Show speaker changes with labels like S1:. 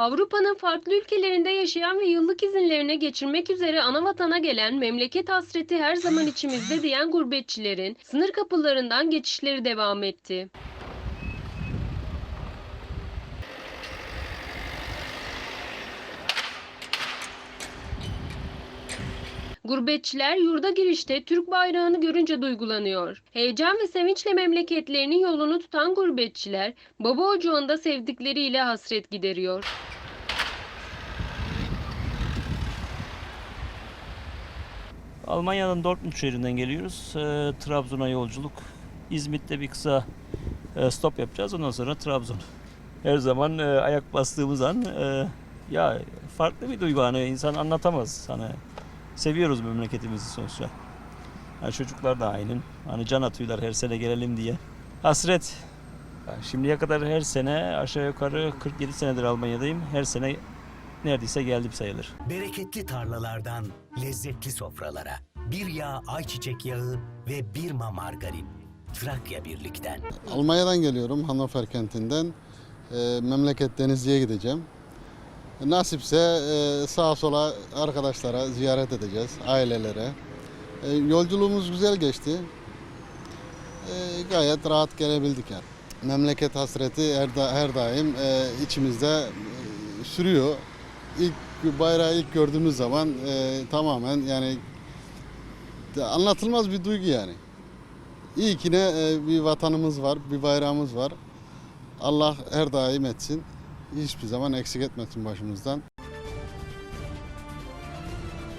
S1: Avrupa'nın farklı ülkelerinde yaşayan ve yıllık izinlerine geçirmek üzere ana vatana gelen memleket hasreti her zaman içimizde diyen gurbetçilerin sınır kapılarından geçişleri devam etti. Gurbetçiler yurda girişte Türk bayrağını görünce duygulanıyor. Heyecan ve sevinçle memleketlerinin yolunu tutan gurbetçiler baba ocağında sevdikleriyle hasret gideriyor.
S2: Almanya'dan Dortmund şehrinden geliyoruz. Ee, Trabzon'a yolculuk. İzmit'te bir kısa e, stop yapacağız. Ondan sonra Trabzon. Her zaman e, ayak bastığımız an e, ya farklı bir duygu hani insan anlatamaz. Hani seviyoruz memleketimizi sonuçta. Yani çocuklar da aynı. Hani can atıyorlar her sene gelelim diye. Hasret. Yani şimdiye kadar her sene aşağı yukarı 47 senedir Almanya'dayım. Her sene neredeyse geldim sayılır.
S3: Bereketli tarlalardan lezzetli sofralara. Bir yağ ayçiçek yağı ve bir ma margarin. Trakya Birlik'ten.
S4: Almanya'dan geliyorum Hannover kentinden. Ee, memleket Denizli'ye gideceğim. Nasipse e, sağa sola arkadaşlara ziyaret edeceğiz, ailelere. E, yolculuğumuz güzel geçti. E, gayet rahat gelebildik yani. Memleket hasreti her, da, her daim içimizde sürüyor. İlk bayrağı ilk gördüğümüz zaman tamamen yani anlatılmaz bir duygu yani. İyi ki ne bir vatanımız var, bir bayrağımız var. Allah her daim etsin. Hiçbir zaman eksik etmesin başımızdan.